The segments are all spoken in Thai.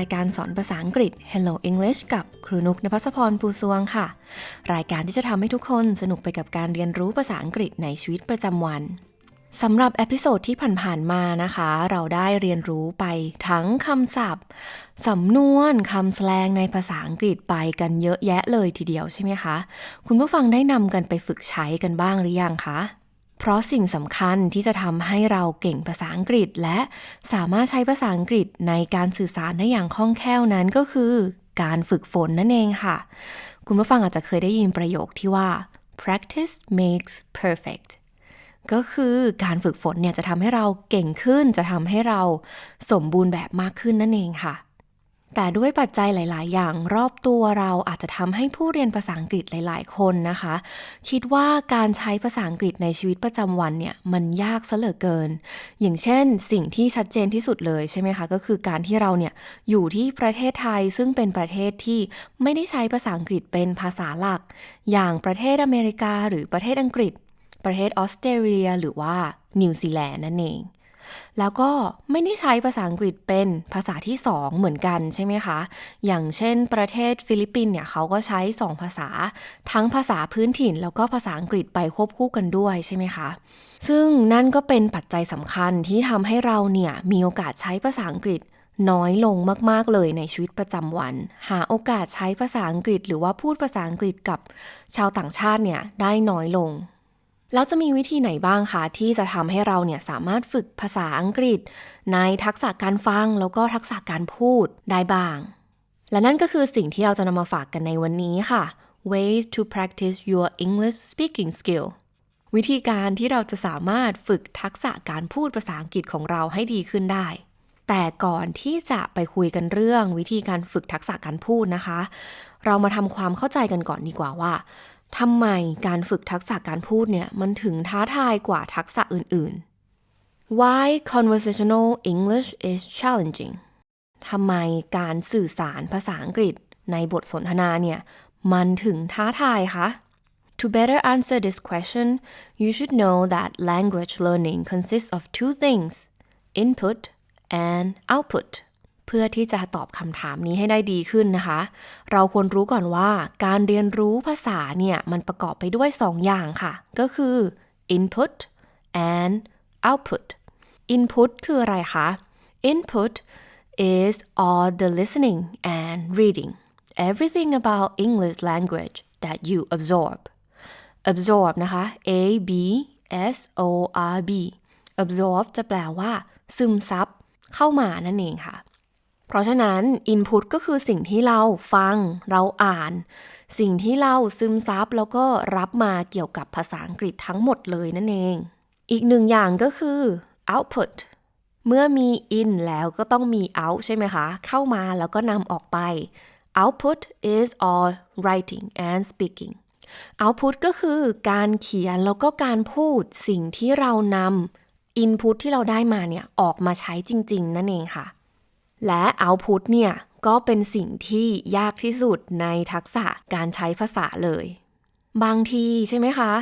รายการสอนภาษาอังกฤษ Hello English กับครูนุกนภัสพรภูสวงค่ะ รายการที่จะทำให้ทุกคนสนุกไปกับการเรียนรู้ภาษาอังกฤษในชีวิตประจำวันสำหรับเอพิโซดที่ผ่านๆมานะคะ เราได้เรียนรู้ไปทั้งคำศัพท์ สำนวนคำแสลงในภาษาอังกฤษไปกันเยอะแยะเลยทีเดียวใช่ไหมคะ คุณผู้ฟังได้นำกันไปฝึกใช้กันบ้างหรือยังคะ เพราะสิ่งสำคัญที่จะทำให้เราเก่งภาษาอังกฤษ และสามารถใช้ภาษาอังกฤษในการสื่อสารได้อย่างคล่องแคล่วนั้นก็คือ การฝึกฝนนั่นเองค่ะ คุณผู้ฟังอาจจะเคยได้ยินประโยคที่ว่า practice makes perfect ก็คือการฝึกฝนเนี่ยจะทำให้เราเก่งขึ้น จะทำให้เราสมบูรณ์แบบมากขึ้นนั่นเองค่ะ แต่ด้วยปัจจัยหลาย ๆ อย่างรอบตัวเราอาจจะทำให้ผู้เรียนภาษาอังกฤษหลาย ๆ คนนะคะ คิดว่าการใช้ภาษาอังกฤษในชีวิตประจำวันเนี่ยมันยากซะเหลือเกิน อย่างเช่น สิ่งที่ชัดเจนที่สุดเลยใช่ไหมคะ ก็คือการที่เราเนี่ยอยู่ที่ประเทศไทยซึ่งเป็นประเทศที่ไม่ได้ใช้ภาษาอังกฤษเป็นภาษาหลัก อย่างประเทศอเมริกา หรือประเทศอังกฤษ ประเทศออสเตรเลีย หรือว่านิวซีแลนด์นั่นเอง แล้วก็ไม่ได้ใช้ภาษาอังกฤษเป็นภาษาที่สองเหมือนกันใช่ไหมคะ อย่างเช่นประเทศฟิลิปปินส์เนี่ยเขาก็ใช้สองภาษา ทั้งภาษาพื้นถิ่น แล้วก็ภาษาอังกฤษไปควบคู่กันด้วยใช่ไหมคะ ซึ่งนั่นก็เป็นปัจจัยสำคัญที่ทำให้เราเนี่ยมีโอกาสใช้ภาษาอังกฤษน้อยลงมาก ๆ เลยในชีวิตประจำวัน หาโอกาสใช้ภาษาอังกฤษ หรือว่าพูดภาษาอังกฤษกับชาวต่างชาติเนี่ยได้น้อยลง แล้วจะมีวิธีไหนบ้างคะที่จะทำให้เราเนี่ยสามารถฝึกภาษาอังกฤษ ในทักษะการฟังแล้วก็ทักษะการพูดได้บ้าง และนั่นก็คือสิ่งที่เราจะนำมาฝากกันในวันนี้ค่ะ ways to practice your English speaking skill วิธีการที่เราจะสามารถฝึกทักษะการพูดภาษาอังกฤษของเราให้ดีขึ้นได้ แต่ก่อนที่จะไปคุยกันเรื่องวิธีการฝึกทักษะการพูดนะคะ เรามาทำความเข้าใจกันก่อนดีกว่าว่า ทำไมการฝึกทักษะการพูดเนี่ย มันถึงท้าทายกว่าทักษะอื่น ๆ Why conversational English is challenging ทำไมการสื่อสารภาษาอังกฤษในบทสนทนาเนี่ย มันถึงท้าทายคะ To better answer this question, you should know that language learning consists of two things input and output เพื่อที่จะตอบคำถามนี้ให้ได้ดีขึ้นนะคะ เราควรรู้ก่อนว่าการเรียนรู้ภาษาเนี่ย มันประกอบไปด้วย 2 อย่างค่ะ ก็คือ input and output input คืออะไรคะ input is all the listening and reading everything about English language that you absorb absorb นะคะ a b s o r b absorb จะแปลว่า ซึมซับเข้ามานั่นเองค่ะ เพราะฉะนั้น input ก็คือสิ่งที่เราฟัง เราอ่าน สิ่งที่เราซึมซับแล้วก็รับมาเกี่ยวกับภาษาอังกฤษทั้งหมดเลยนั่นเอง อีกหนึ่งอย่างก็คือ output เมื่อมี in แล้วก็ต้องมี out ใช่ไหมคะ เข้ามาแล้วก็นำออกไป output is all writing and speaking output ก็คือการเขียนแล้วก็การพูดสิ่งที่เรานำ input ที่เราได้มาเนี่ย ออกมาใช้จริง ๆ นั่นเองค่ะ และ output เนี่ยก็เป็นสิ่งที่ยากที่สุดในทักษะการใช้ภาษาเลย บางทีใช่ไหมคะ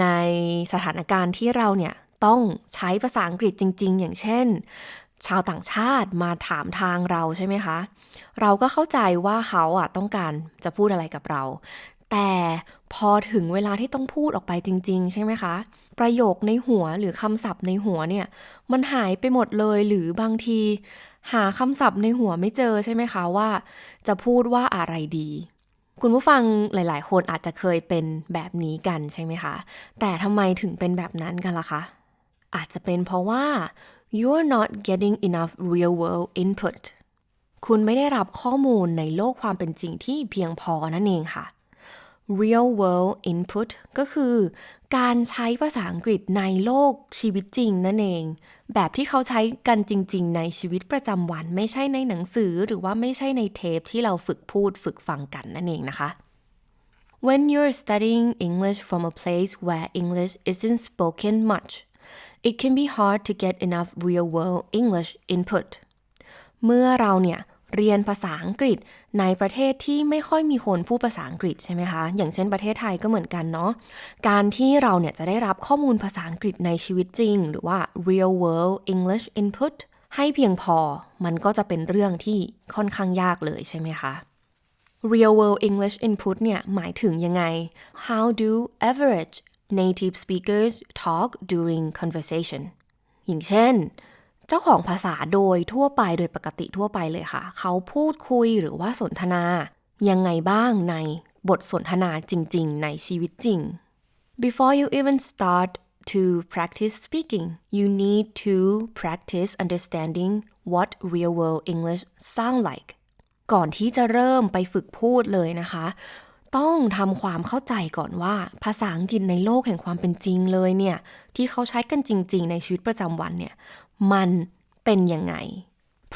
ในสถานการณ์ที่เราเนี่ยต้องใช้ภาษาอังกฤษจริง ๆ อย่างเช่น ชาวต่างชาติมาถามทางเราใช่ไหมคะ เราก็เข้าใจว่าเขาอะต้องการจะพูดอะไรกับเรา แต่พอถึงเวลาที่ต้องพูดออกไปจริง ๆ ใช่ไหมคะ ประโยคในหัวหรือคำศัพท์ในหัวเนี่ยมันหายไปหมดเลยหรือบางที หาคำศัพท์ในหัวไม่เจอใช่ไหมคะว่า จะพูดว่าอะไรดี คุณผู้ฟังหลาย ๆ คนอาจจะเคยเป็นแบบนี้กันใช่ไหมคะ แต่ทำไมถึงเป็นแบบนั้นกันล่ะคะ อาจจะเป็นเพราะว่า you're not getting enough real world input คุณไม่ได้รับข้อมูลในโลกความเป็นจริงที่เพียงพอนั่นเองค่ะ real world input ก็คือ การใช้ภาษาอังกฤษในโลกชีวิตจริงนั่นเอง แบบที่เขาใช้กันจริง ๆ ในชีวิตประจำวัน ไม่ใช่ในหนังสือหรือว่าไม่ใช่ในเทปที่เราฝึกพูดฝึกฟังกันนั่นเองนะคะ When you're studying English from a place where English isn't spoken much it can be hard to get enough real world English input เมื่อเราเนี่ย เรียนภาษาอังกฤษในประเทศที่ไม่ค่อยมีคนพูดภาษาอังกฤษใช่ไหมคะ อย่างเช่นประเทศไทยก็เหมือนกันเนาะ การที่เราเนี่ยจะได้รับข้อมูลภาษาอังกฤษในชีวิตจริง หรือว่า real world English input ให้เพียงพอ มันก็จะเป็นเรื่องที่ค่อนข้างยากเลยใช่ไหมคะ real world English input เนี่ยหมายถึงยังไง how do average native speakers talk during conversation อย่างเช่น เจ้าของภาษาโดยทั่วไปโดยปกติทั่วไปเลยค่ะ เขาพูดคุยหรือว่าสนทนา ยังไงบ้างในบทสนทนาจริง ๆ ในชีวิตจริง before you even start to practice speaking you need to practice understanding what real world English sound like ก่อนที่จะเริ่มไปฝึกพูดเลยนะคะ ต้องทำความเข้าใจก่อนว่า ภาษาอังกฤษในโลกแห่งความเป็นจริงเลยเนี่ย ที่เขาใช้กันจริง ๆ ในชีวิตประจำวันเนี่ย มันเป็นยังไง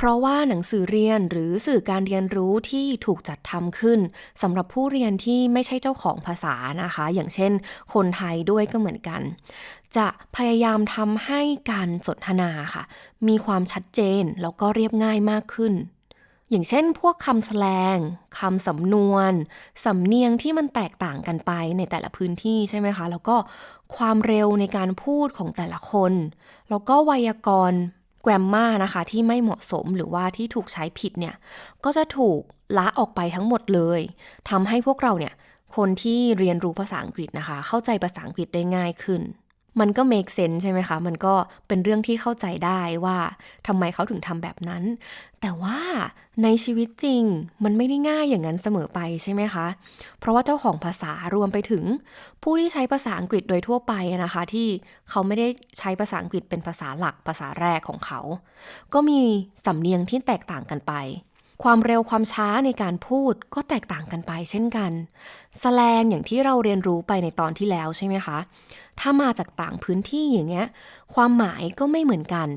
เพราะว่าหนังสือเรียนหรือสื่อการเรียนรู้ที่ถูกจัดทำขึ้นสำหรับผู้เรียนที่ไม่ใช่เจ้าของภาษานะคะ อย่างเช่น คนไทยด้วยก็เหมือนกัน จะพยายามทำให้การสนทนาค่ะ มีความชัดเจนแล้วก็เรียบง่ายมากขึ้น อย่างเช่นพวกคำแสลงคำสำนวน สำเนียงที่มันแตกต่างกันไปในแต่ละพื้นที่ใช่ไหมคะ แล้วก็ความเร็วในการพูดของแต่ละคน แล้วก็ไวยากรณ์แกรมมานะคะที่ไม่เหมาะสมหรือว่าที่ถูกใช้ผิดเนี่ย ก็จะถูกละออกไปทั้งหมดเลยทำให้พวกเราเนี่ยคนที่เรียนรู้ภาษาอังกฤษนะคะ เข้าใจภาษาอังกฤษได้ง่ายขึ้น มันก็ make sense ใช่ไหมคะ มันก็เป็นเรื่องที่เข้าใจได้ว่าทำไมเขาถึงทำแบบนั้น แต่ว่าในชีวิตจริงมันไม่ได้ง่ายอย่างนั้นเสมอไปใช่ไหมคะ เพราะว่าเจ้าของภาษารวมไปถึง ผู้ที่ใช้ภาษาอังกฤษโดยทั่วไปนะคะ ที่เขาไม่ได้ใช้ภาษาอังกฤษเป็นภาษาหลักภาษาแรกของเขา ก็มีสำเนียงที่แตกต่างกันไป ความเร็วความช้าในการพูดก็แตกต่างกันไปเช่นกันสแลงอย่างที่เราเรียนรู้ไปในตอนที่แล้วใช่ไหมคะ ถ้ามาจากต่างพื้นที่อย่างเงี้ย ความหมายก็ไม่เหมือนกัน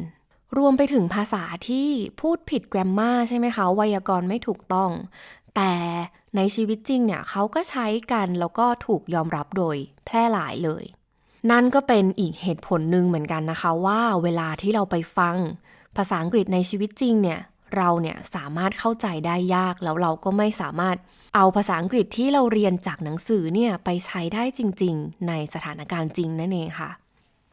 รวมไปถึงภาษาที่พูดผิดแกรมมาใช่ไหมคะ ไวยากรณ์ไม่ถูกต้อง แต่ในชีวิตจริงเนี่ยเขาก็ใช้กันแล้วก็ถูกยอมรับโดยแพร่หลายเลย นั่นก็เป็นอีกเหตุผลหนึ่งเหมือนกันนะคะว่าเวลาที่เราไปฟัง ภาษาอังกฤษในชีวิตจริงเนี่ย เราเนี่ยสามารถเข้าใจได้ยากแล้วเราก็ไม่สามารถเอาภาษาอังกฤษที่เราเรียนจากหนังสือเนี่ยไปใช้ได้จริง ๆ ในสถานการณ์จริงนั่นเองค่ะ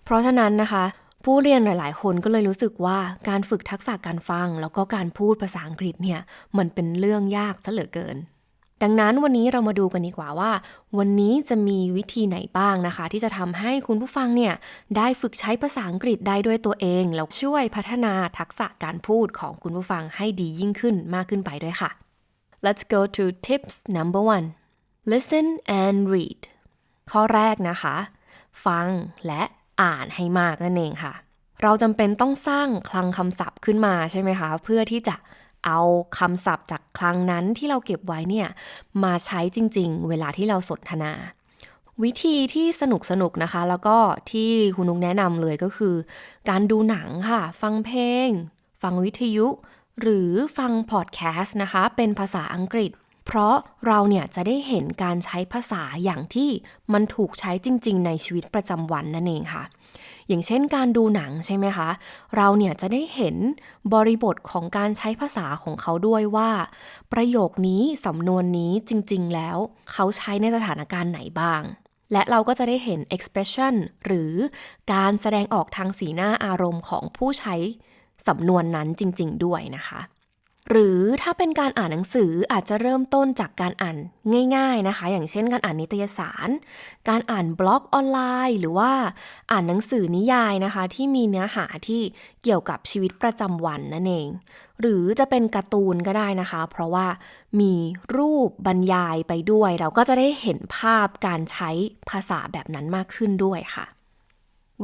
เพราะฉะนั้นนะคะ ผู้เรียนหลาย ๆ คนก็เลยรู้สึกว่าการฝึกทักษะการฟัง แล้วก็การพูดภาษาอังกฤษเนี่ยมันเป็นเรื่องยากซะเหลือเกิน ดังนั้นวันนี้เรามาดูกันดีกว่าว่า วันนี้จะมีวิธีไหนบ้างนะคะ ที่จะทำให้คุณผู้ฟังเนี่ย ได้ฝึกใช้ภาษาอังกฤษได้ด้วยตัวเอง แล้วช่วยพัฒนาทักษะการพูดของคุณผู้ฟังให้ดียิ่งขึ้นมากขึ้นไปด้วยค่ะ Let's go to tips number one listen and read ข้อแรกนะคะ ฟังและอ่านให้มากนั่นเองค่ะ เราจำเป็นต้องสร้างคลังคำศัพท์ขึ้นมาใช่ไหมคะ เพื่อที่จะ เอาคำศัพท์จากคลังนั้นที่เราเก็บไว้เนี่ยมาใช้จริง ๆ เวลาที่เราสนทนา วิธีที่สนุกสนุกนะคะ แล้วก็ที่คุณนุกแนะนำเลยก็คือ การดูหนังค่ะ ฟังเพลง ฟังวิทยุ หรือฟังพอดแคสต์นะคะ เป็นภาษาอังกฤษ เพราะเราเนี่ยจะได้เห็นการใช้ภาษาอย่างที่มันถูกใช้จริง ๆ ในชีวิตประจำวันนั่นเองค่ะ อย่างเช่นการดูหนังใช่ไหมคะ เราเนี่ยจะได้เห็นบริบทของการใช้ภาษาของเขาด้วยว่า ประโยคนี้สำนวนนี้จริงๆ แล้ว เขาใช้ในสถานการณ์ไหนบ้าง และเราก็จะได้เห็น expression หรือการแสดงออกทางสีหน้าอารมณ์ของผู้ใช้สำนวนนั้นจริง ๆ ด้วยนะคะ หรือถ้าเป็นการอ่านหนังสืออาจจะเริ่มต้นจากการอ่านง่าย ๆนะคะ อย่างเช่นการอ่านนิตยสาร การอ่านบล็อกออนไลน์ หรือว่าอ่านหนังสือนิยายนะคะ ที่มีเนื้อหาที่เกี่ยวกับชีวิตประจำวันนั่นเอง หรือจะเป็นการ์ตูนก็ได้นะคะ เพราะว่ามีรูปบรรยายไปด้วย เราก็จะได้เห็นภาพการใช้ภาษาแบบนั้นมากขึ้นด้วยค่ะ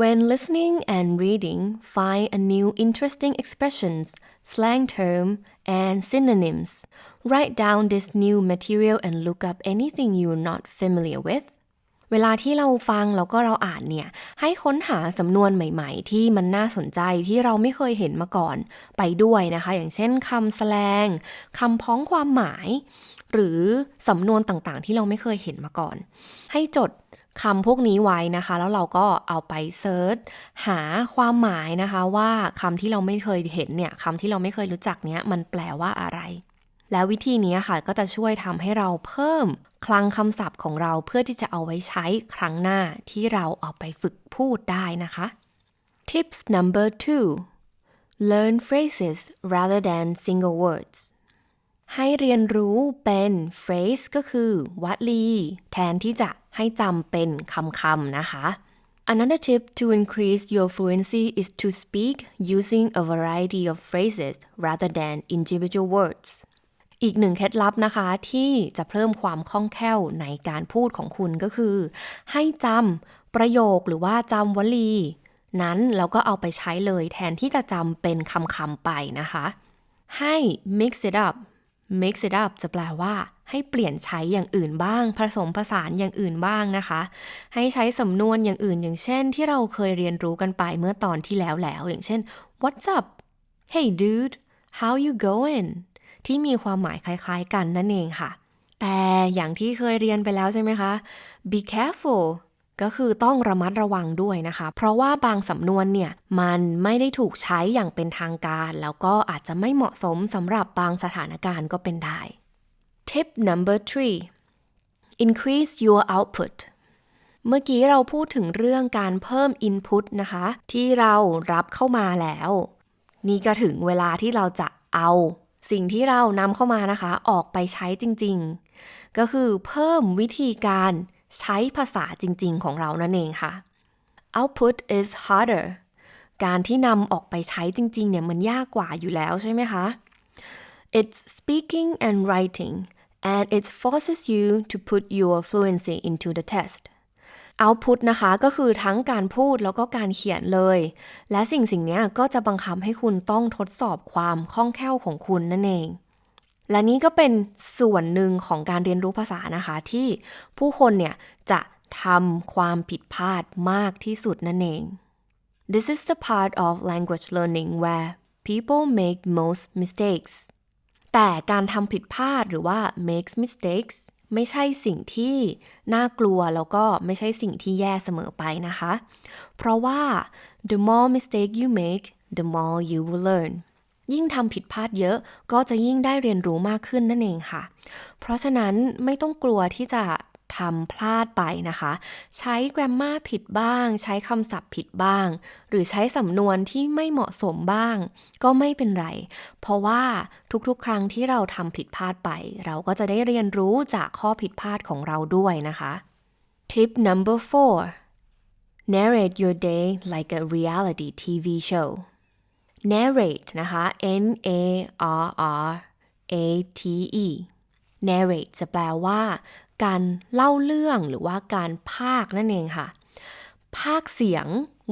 When listening and reading, find a new interesting expressions, slang term, and synonyms. Write down this new material and look up anything you're not familiar with. เวลาที่เราฟังแล้วก็เราอ่านเนี่ย ให้ค้นหาสำนวนใหม่ๆ ที่มันน่าสนใจที่เราไม่เคยเห็นมาก่อนไปด้วยนะคะ อย่างเช่นคำแสลงคำพ้องความหมาย หรือสำนวนต่างๆ ที่เราไม่เคยเห็นมาก่อน ให้จด คำพวกนี้ไว้นะคะ แล้วเราก็เอาไปเซิร์ชหาความหมายนะคะ ว่าคำที่เราไม่เคยเห็นเนี่ยคำที่เราไม่เคยรู้จักเนี้ยมันแปลว่าอะไร แล้ววิธีนี้ค่ะก็จะช่วยทำให้เราเพิ่มคลังคำศัพท์ของเราเพื่อที่จะเอาไว้ใช้ครั้งหน้าที่เราเอาไปฝึกพูดได้นะคะ Tips number two learn phrases rather than single words ให้เรียนรู้เป็น phrase ก็คือวลีแทนที่จะ ให้จำเป็นคำๆนะคะ Another tip to increase your fluency is to speak using a variety of phrases rather than individual words อีกหนึ่งเคล็ดลับนะคะ ที่จะเพิ่มความคล่องแคล่วในการพูดของคุณก็คือ ให้จำประโยคหรือว่าจำวลี นั้นเราก็เอาไปใช้เลยแทนที่จะจำเป็นคำๆไปนะคะ ให้ mix it up mix it up จะแปลว่า ให้เปลี่ยนใช้อย่างอื่นบ้าง ผสมผสานอย่างอื่นบ้างนะคะ ให้ใช้สำนวนอย่างอื่น อย่างเช่น ที่เราเคยเรียนรู้กันไปเมื่อตอนที่แล้วแล้ว อย่างเช่น what's up hey dude how you going ที่มีความหมายคล้ายๆกันนั่นเองค่ะ แต่อย่างที่เคยเรียนไปแล้วใช่ไหมคะ be careful ก็คือต้องระมัดระวังด้วยนะคะ เพราะว่าบางสำนวนเนี่ย มันไม่ได้ถูกใช้อย่างเป็นทางการ แล้วก็อาจจะไม่เหมาะสมสำหรับบางสถานการณ์ก็เป็นได้ Tip number three increase your output เมื่อกี้เราพูดถึงเรื่องการเพิ่ม input นะคะ ที่เรารับเข้ามาแล้ว นี่ก็ถึงเวลาที่เราจะเอา สิ่งที่เรานำเข้ามานะคะ ออกไปใช้จริง ๆ ก็คือเพิ่มวิธีการใช้ภาษาจริง ๆ ของเรานั่นเองค่ะ output is harder การที่นำออกไปใช้จริง ๆ เนี่ยมันยากกว่าอยู่แล้วใช่ไหมคะ it's speaking and writing and it forces you to put your fluency into the test output นะคะก็คือทั้งการพูดแล้วก็การเขียนเลย และสิ่งสิ่งนี้ก็จะบังคับให้คุณต้องทดสอบความคล่องแคล่วของคุณนั่นเอง และนี่ก็เป็นส่วนหนึ่งของการเรียนรู้ภาษานะคะ ที่ผู้คนเนี่ยจะทำความผิดพลาดมากที่สุดนั่นเอง This is the part of language learning where people make most mistakes แต่การทำผิดพลาดหรือว่า makes mistakes ไม่ใช่สิ่งที่น่ากลัวแล้วก็ไม่ใช่สิ่งที่แย่เสมอไปนะคะ เพราะว่า the more mistake you make the more you will learn ยิ่งทำผิดพลาดเยอะก็จะยิ่งได้เรียนรู้มากขึ้นนั่นเองค่ะ เพราะฉะนั้นไม่ต้องกลัวที่จะ ทำพลาดไปนะคะ ใช้ grammar ผิดบ้าง ใช้คำศัพท์ผิดบ้าง หรือใช้สำนวนที่ไม่เหมาะสมบ้าง ก็ไม่เป็นไร เพราะว่าทุกๆ ครั้งที่เราทำผิดพลาดไป เราก็จะได้เรียนรู้จากข้อผิดพลาดของเราด้วยนะคะ Tip number four narrate your day like a reality TV show narrate นะคะ N A R R A T E narrate จะแปลว่า การเล่าเรื่องหรือว่าการพากนั่นเองค่ะพากเสียง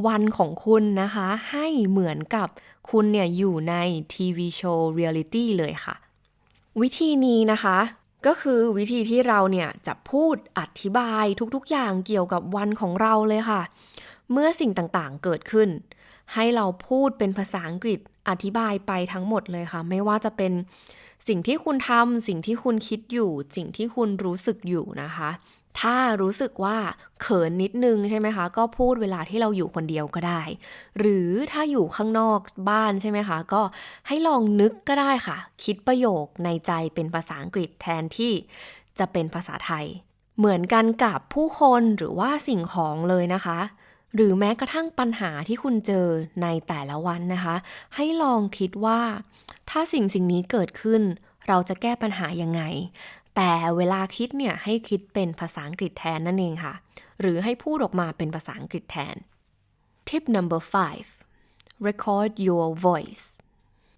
วันของคุณนะคะ ให้เหมือนกับคุณเนี่ยอยู่ในทีวีโชว์เรียลิตี้เลยค่ะ วิธีนี้นะคะก็คือวิธีที่เราเนี่ยจะพูดอธิบายทุกๆอย่างเกี่ยวกับวันของเราเลยค่ะ เมื่อสิ่งต่างๆเกิดขึ้น ให้เราพูดเป็นภาษาอังกฤษอธิบายไปทั้งหมดเลยค่ะ ไม่ว่าจะเป็น สิ่งที่คุณทำสิ่งที่คุณคิดอยู่ สิ่งที่คุณรู้สึกอยู่นะคะ ถ้ารู้สึกว่าเขินนิดนึงใช่ไหมคะ ก็พูดเวลาที่เราอยู่คนเดียวก็ได้ หรือถ้าอยู่ข้างนอกบ้านใช่ไหมคะ ก็ให้ลองนึกก็ได้ค่ะ คิดประโยคในใจเป็นภาษาอังกฤษแทนที่จะเป็นภาษาไทย เหมือนกันกับผู้คนหรือว่าสิ่งของเลยนะคะ หรือแม้กระทั่งปัญหาที่คุณเจอในแต่ละวันนะคะ ให้ลองคิดว่า ถ้าสิ่งสิ่งนี้เกิดขึ้น เราจะแก้ปัญหายังไง แต่เวลาคิดเนี่ยให้คิดเป็นภาษาอังกฤษแทนนั่นเองค่ะ หรือให้พูดออกมาเป็นภาษาอังกฤษแทน Tip number five record your voice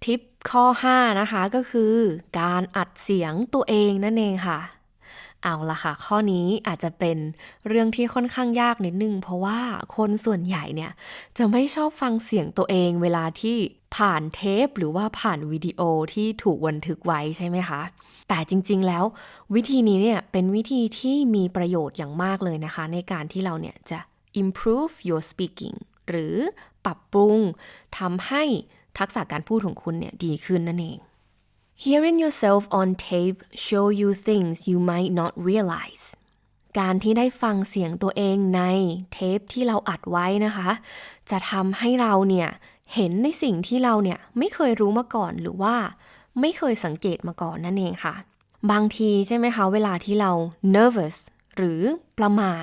ทิปข้อ 5 นะคะก็คือ การอัดเสียงตัวเองนั่นเองค่ะ เอาละค่ะ ข้อนี้อาจจะเป็นเรื่องที่ค่อนข้างยากนิดนึง เพราะว่าคนส่วนใหญ่เนี่ย จะไม่ชอบฟังเสียงตัวเองเวลาที่ผ่านเทปหรือว่าผ่านวิดีโอที่ถูกบันทึกไว้ใช่ไหมคะ แต่จริงๆแล้ววิธีนี้เนี่ยเป็นวิธีที่มีประโยชน์อย่างมากเลยนะคะ ในการที่เราเนี่ยจะ improve your speaking หรือปรับปรุงทำให้ทักษะการพูดของคุณเนี่ยดีขึ้นนั่นเอง Hearing yourself on tape show you things you might not realize การที่ได้ฟังเสียงตัวเองในเทปที่เราอัดไว้นะคะ จะทำให้เราเนี่ยเห็นในสิ่งที่เราเนี่ยไม่เคยรู้มาก่อนหรือว่าไม่เคยสังเกตมาก่อนนั่นเองค่ะ บางทีใช่ไหมคะ เวลาที่เรา nervous หรือประหมา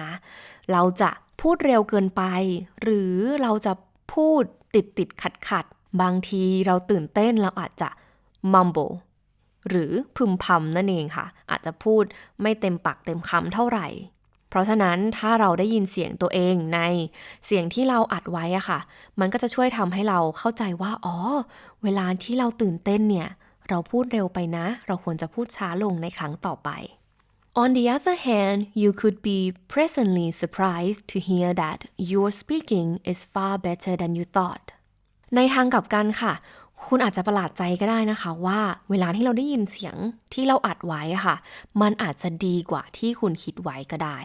เราจะพูดเร็วเกินไป หรือเราจะพูดติดติดขัดขัดบางทีเราตื่นเต้นเราอาจจะ mumble หรือพึมพำนั่นเองค่ะ อาจจะพูดไม่เต็มปากเต็มคำเท่าไหร่ เพราะฉะนั้นถ้าเราได้ยินเสียงตัวเองในเสียงที่เราอัดไว้อะค่ะ มันก็จะช่วยทำให้เราเข้าใจว่า อ๋อ เวลาที่เราตื่นเต้นเนี่ย เราพูดเร็วไปนะ เราควรจะพูดช้าลงในครั้งต่อไป On the other hand, you could be pleasantly surprised to hear that your speaking is far better than you thought. ในทางกลับกันค่ะ คุณอาจจะประหลาดใจก็ได้นะคะว่าเวลาที่เราได้ยินเสียงที่เราอัดไว้ค่ะ มันอาจจะดีกว่าที่คุณคิดไว้ก็ได้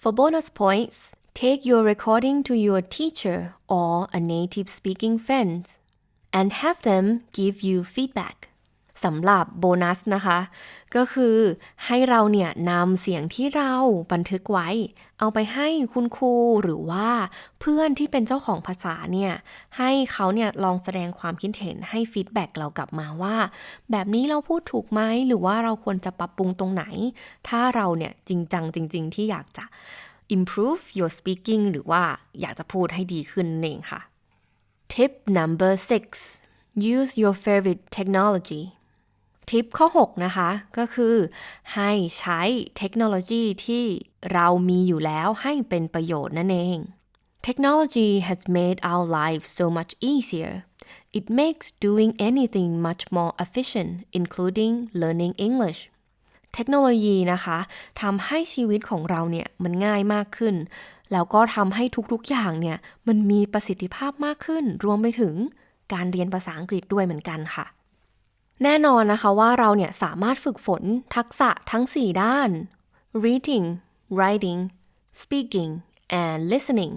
For bonus points, take your recording to your teacher or a native speaking friend and have them give you feedback. สำหรับโบนัสนะคะ ก็คือให้เราเนี่ยนำเสียงที่เราบันทึกไว้ เอาไปให้คุณครูหรือว่าเพื่อนที่เป็นเจ้าของภาษาเนี่ย ให้เขาเนี่ยลองแสดงความคิดเห็นให้ฟีดแบ็กเรากลับมาว่า แบบนี้เราพูดถูกไหมหรือว่าเราควรจะปรับปรุงตรงไหน ถ้าเราเนี่ยจริงจังจริง ๆ ที่อยากจะ improve your speaking หรือว่าอยากจะพูดให้ดีขึ้นนั่นเองค่ะ Tip number six use your favorite technology ทิปข้อ 6 นะคะ ก็คือให้ใช้เทคโนโลยีที่เรามีอยู่แล้วให้เป็นประโยชน์นั่นเอง Technology has made our lives so much easier. It makes doing anything much more efficient, including learning English. เทคโนโลยีนะคะทำให้ชีวิตของเราเนี่ยมันง่ายมากขึ้น แล้วก็ทำให้ทุกๆอย่างเนี่ยมันมีประสิทธิภาพมากขึ้น รวมไปถึงการเรียนภาษาอังกฤษด้วยเหมือนกันค่ะ แน่นอนนะคะว่าเราเนี่ยสามารถฝึกฝนทักษะทั้ง 4 ด้าน reading writing speaking and listening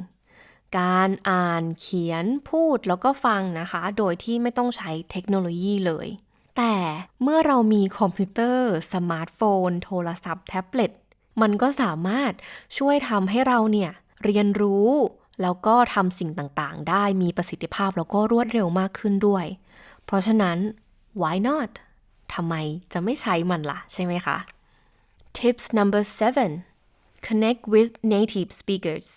การอ่านเขียนพูดแล้วก็ฟังนะคะ โดยที่ไม่ต้องใช้เทคโนโลยีเลย แต่เมื่อเรามีคอมพิวเตอร์ สมาร์ทโฟน โทรศัพท์ แท็บเล็ต มันก็สามารถช่วยทำให้เราเนี่ยเรียนรู้ แล้วก็ทำสิ่งต่างๆ ได้มีประสิทธิภาพแล้วก็รวดเร็วมากขึ้นด้วย เพราะฉะนั้น why not ทำไมจะไม่ใช้มันล่ะ ใช่ไหมคะ Tips number seven connect with native speakers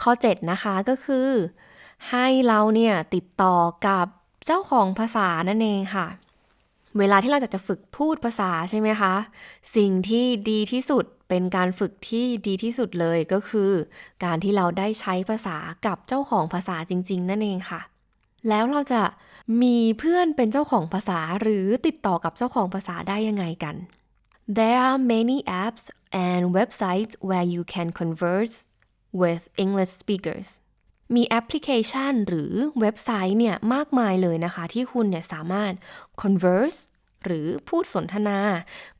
ข้อ 7 นะคะก็คือ ให้เราเนี่ยติดต่อกับเจ้าของภาษานั่นเองค่ะ เวลาที่เราจะจะฝึกพูดภาษาใช่ไหมคะ สิ่งที่ดีที่สุดเป็นการฝึกที่ดีที่สุดเลยก็คือ การที่เราได้ใช้ภาษากับเจ้าของภาษาจริง ๆ นั่นเองค่ะ แล้วเราจะ มีเพื่อนเป็นเจ้าของภาษาหรือติดต่อกับเจ้าของภาษาได้ยังไงกัน There are many apps and websites where you can converse with English speakers มีแอปพลิเคชันหรือเว็บไซต์เนี่ยมากมายเลยนะคะ ที่คุณเนี่ยสามารถ converse หรือพูดสนทนา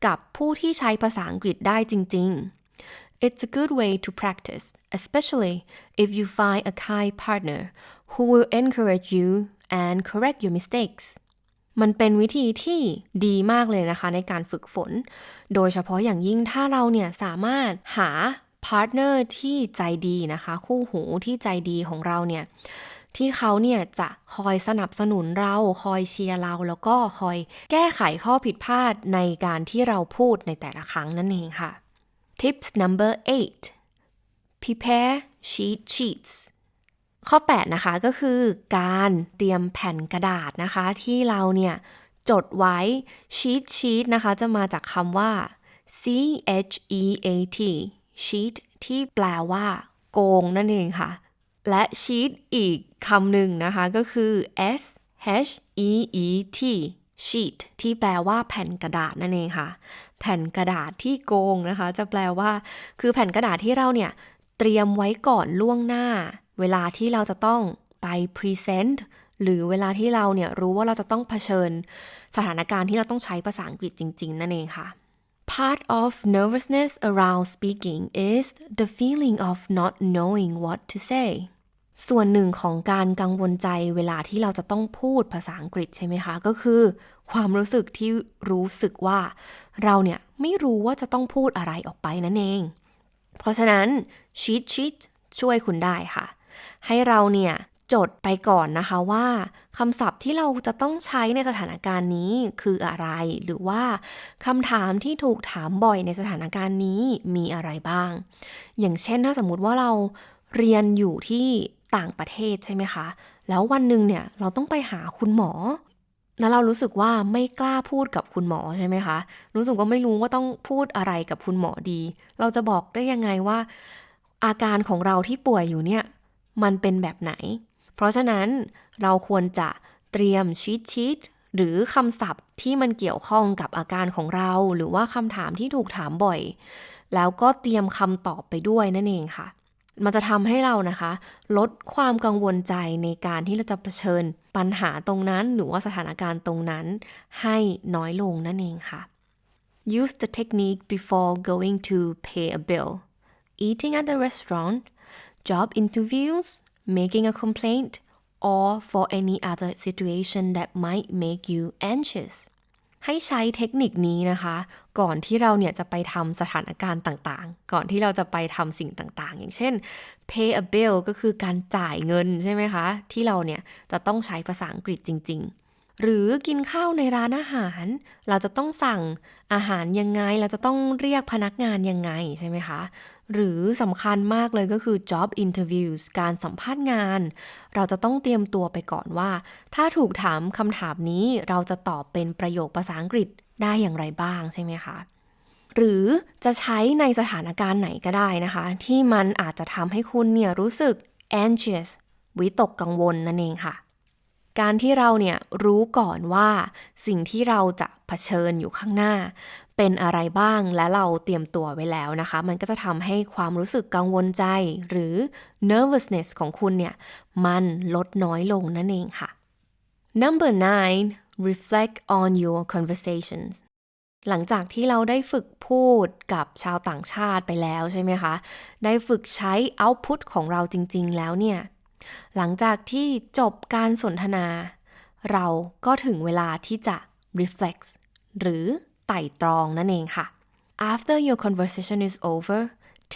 กับผู้ที่ใช้ภาษาอังกฤษได้จริง ๆ It's a good way to practice, especially if you find a kind partner who will encourage you and correct your mistakes. มันเป็นวิธีที่ดีมากเลยนะคะในการฝึกฝน โดยเฉพาะอย่างยิ่งถ้าเราเนี่ยสามารถหาพาร์ทเนอร์ที่ใจดีนะคะ คู่หูที่ใจดีของเราเนี่ยที่เขาเนี่ยจะคอยสนับสนุนเราคอยเชียร์เราแล้วก็คอยแก้ไขข้อผิดพลาดในการที่เราพูดในแต่ละครั้งนั่นเองค่ะ Tips number eight prepare sheet sheets ข้อ 8 นะคะก็คือการเตรียมแผ่นกระดาษนะคะ ที่เราเนี่ยจดไว้ sheet sheet นะคะ จะมาจากคำว่า C H E A T sheet ที่แปลว่า โกงนั่นเองค่ะ และ sheet อีกคำหนึ่งนะคะก็คือ S H E E T sheet ที่แปลว่าแผ่นกระดาษนั่นเองค่ะ แผ่นกระดาษที่โกงนะคะ จะแปลว่า คือแผ่นกระดาษที่เราเนี่ยเตรียมไว้ก่อนล่วงหน้า เวลาที่เราจะต้องไปพรีเซนต์หรือเวลาที่เราเนี่ยรู้ว่าเราจะต้องเผชิญสถานการณ์ที่เราต้องใช้ภาษาอังกฤษจริง ๆ นั่นเองค่ะ Part of nervousness around speaking is the feeling of not knowing what to say ส่วนหนึ่งของการกังวลใจเวลาที่เราจะต้องพูดภาษาอังกฤษใช่ไหมคะ ก็คือ ความรู้สึกที่รู้สึกว่า เราเนี่ยไม่รู้ว่าจะต้องพูดอะไรออกไปนั่นเอง เพราะฉะนั้น cheat sheet ช่วยคุณได้ค่ะ ให้เราเนี่ยจดไปก่อนนะคะว่าคำศัพท์ที่เราจะต้องใช้ในสถานการณ์นี้คืออะไร หรือว่าคำถามที่ถูกถามบ่อยในสถานการณ์นี้มีอะไรบ้าง อย่างเช่นถ้าสมมุติว่าเราเรียนอยู่ที่ต่างประเทศใช่ไหมคะแแล้ววันหนึ่งเนี่ยเราต้องไปหาคุณหมอ แล้วเรารู้สึกว่าไม่กล้าพูดกับคุณหมอใช่ไหมคะ รู้สึกว่าไม่รู้ว่าต้องพูดอะไรกับคุณหมอดี เราจะบอกได้ยังไงว่า อาการของเราที่ป่วยอยู่เนี่ย มันเป็นแบบไหน เพราะฉะนั้นเราควรจะเตรียมชีตชีตหรือคำศัพท์ที่มันเกี่ยวข้องกับอาการของเรา หรือว่าคำถามที่ถูกถามบ่อย แล้วก็เตรียมคำตอบไปด้วยนั่นเองค่ะ มันจะทำให้เรานะคะ ลดความกังวลใจในการที่เราจะเผชิญปัญหาตรงนั้น หรือว่าสถานการณ์ตรงนั้น ให้น้อยลงนั่นเองค่ะ Use the technique before going to pay a bill eating at the restaurant job interviews making a complaint or for any other situation that might make you anxious ให้ใช้เทคนิคนี้นะคะ ก่อนที่เราเนี่ยจะไปทำสถานการณ์ต่างๆ ก่อนที่เราจะไปทำสิ่งต่างๆ อย่างเช่น pay a bill ก็คือการจ่ายเงินใช่ไหมคะ ที่เราเนี่ยจะต้องใช้ภาษาอังกฤษจริง ๆหรือกินข้าวในร้านอาหาร เราจะต้องสั่งอาหารยังไง เราจะต้องเรียกพนักงานยังไงใช่ไหมคะ หรือสำคัญมากเลยก็คือ job interviews การสัมภาษณ์งาน เราจะต้องเตรียมตัวไปก่อนว่า ถ้าถูกถามคำถามนี้เราจะตอบเป็นประโยคภาษาอังกฤษได้อย่างไรบ้างใช่ไหมคะ หรือจะใช้ในสถานการณ์ไหนก็ได้นะคะ ที่มันอาจจะทำให้คุณเนี่ยรู้สึก anxious วิตกกังวลนั่นเองค่ะ การที่เราเนี่ยรู้ก่อนว่าสิ่งที่เราจะะเผชิญอยู่ข้างหน้า เป็นอะไรบ้างและเราเตรียมตัวไว้แล้วนะคะ มันก็จะทำให้ความรู้สึกกังวลใจหรือ nervousness ของคุณเนี่ย มันลดน้อยลงนั่นเองค่ะ number nine reflect on your conversations หลังจากที่เราได้ฝึกพูดกับชาวต่างชาติไปแล้วใช่ไหมคะ ได้ฝึกใช้ output ของเราจริง ๆ แล้วเนี่ย หลังจากที่จบการสนทนา เราก็ถึงเวลาที่จะ reflect หรือ ต่ตรองนั่นเองค่ะ after your conversation is over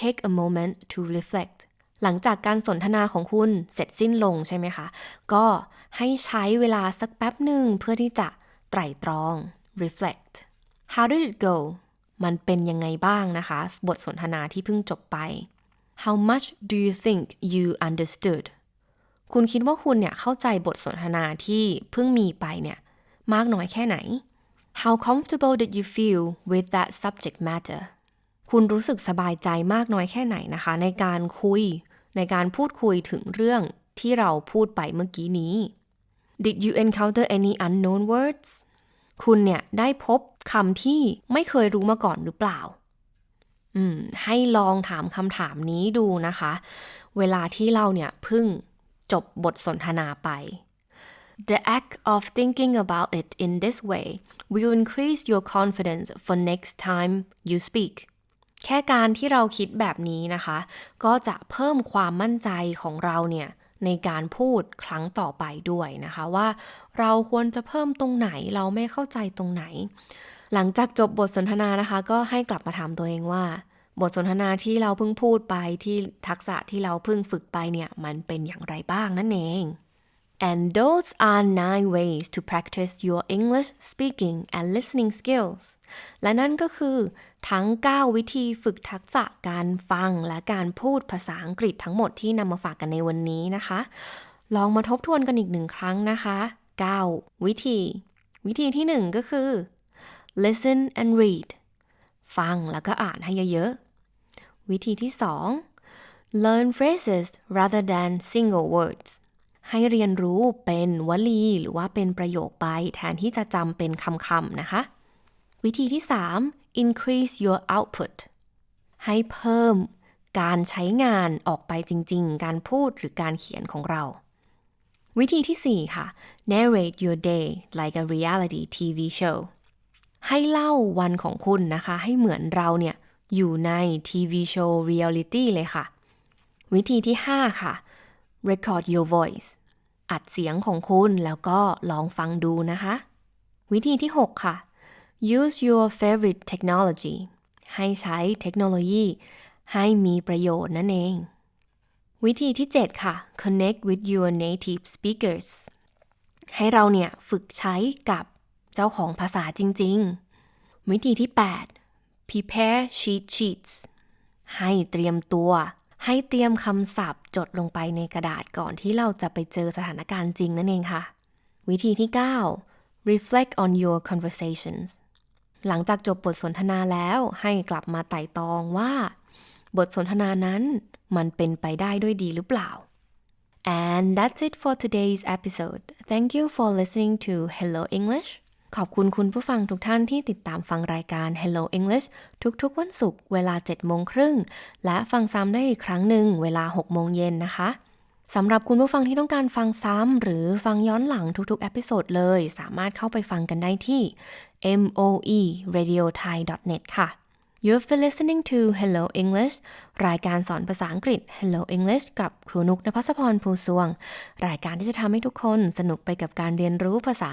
take a moment to reflect หลังจากการสนทนาของคุณเสร็จสิ้นลงใช่ไหมคะ ก็ให้ใช้เวลาสักแป๊บหนึ่งเพื่อที่จะไตร่ตรอง reflect how did it go มันเป็นยังไงบ้างนะคะ บทสนทนาที่เพิ่งจบไป how much do you think you understood คุณคิดว่าคุณเนี่ยเข้าใจบทสนทนาที่เพิ่งมีไปเนี่ย มากน้อยแค่ไหน how comfortable did you feel with that subject matter คุณรู้สึกสบายใจมากน้อยแค่ไหนนะคะ ในการคุย ในการพูดคุยถึงเรื่องที่เราพูดไปเมื่อกี้นี้ Did you encounter any unknown words คุณเนี่ยได้พบคำที่ไม่เคยรู้มาก่อนหรือเปล่า อืม ให้ลองถามคำถามนี้ดูนะคะ เวลาที่เราเนี่ยเพิ่งจบบทสนทนาไป The act of thinking about it in this way will increase your confidence for next time you speak แค่การที่เราคิดแบบนี้นะคะ ก็จะเพิ่มความมั่นใจของเราเนี่ยในการพูดครั้งต่อไปด้วยนะคะว่า เราควรจะเพิ่มตรงไหนเราไม่เข้าใจตรงไหน หลังจากจบบทสนทนานะคะ ก็ให้กลับมาถามตัวเองว่า บทสนทนาที่เราเพิ่งพูดไปที่ทักษะที่เราเพิ่งฝึกไปเนี่ยมันเป็นอย่างไรบ้างนั่นเอง and those are nine ways to practice your English speaking and listening skills และนั่นก็คือทั้ง 9 วิธีฝึกทักษะการฟังและการพูดภาษาอังกฤษทั้งหมดที่นำมาฝากกันในวันนี้นะคะ ลองมาทบทวนกันอีกหนึ่งครั้งนะคะ 9 วิธี วิธีที่ 1 ก็คือ listen and read ฟังแล้วก็อ่านให้เยอะๆ วิธีที่ 2 learn phrases rather than single words ให้เรียนรู้เป็นวลี หรือว่าเป็นประโยคไป แทนที่จะจำเป็นคำๆนะคะ วิธีที่ 3 increase your output ให้เพิ่มการใช้งานออกไปจริง ๆ การพูดหรือการเขียนของเรา วิธีที่ 4 ค่ะ narrate your day like a reality TV show ให้เล่าวันของคุณนะคะ ให้เหมือนเราเนี่ย อยู่ในทีวีโชว์เรียลิตี้เลยค่ะ วิธีที่ 5 ค่ะ record your voice อัดเสียงของคุณแล้วก็ลองฟังดูนะคะ วิธีที่ 6 ค่ะ use your favorite technology ให้ใช้เทคโนโลยี ให้มีประโยชน์นั่นเอง วิธีที่ 7 ค่ะ connect with your native speakers ให้เราเนี่ยฝึกใช้กับเจ้าของภาษาจริง ๆ วิธีที่ 8 prepare sheet sheets ให้เตรียมตัว ให้เตรียมคำศัพท์จดลงไปในกระดาษก่อนที่เราจะไปเจอสถานการณ์จริงนั่นเองค่ะ วิธีที่ 9 reflect on your conversations หลังจากจบบทสนทนาแล้วให้กลับมาไต่ตองว่า บทสนทนานั้นมันเป็นไปได้ด้วยดีหรือเปล่า And that's it for today's episode. Thank you for listening to Hello English. ขอบคุณคุณผู้ฟังทุกท่านที่ติดตามฟังรายการ Hello English ทุกๆ วันศุกร์เวลา 7 โมงครึ่ง และฟังซ้ำได้อีกครั้งหนึ่งเวลา 6 โมงเย็นนะคะสำหรับคุณผู้ฟังที่ต้องการฟังซ้ำหรือฟังย้อนหลังทุกๆ เอพิโซดเลย สามารถเข้าไปฟังกันได้ที่ moe radio thai net ค่ะ You've been listening to Hello English รายการสอนภาษาอังกฤษ Hello English กับครูนุกนภัสพรภูสวง รายการที่จะทำให้ทุกคนสนุกไปกับการเรียนรู้ภาษา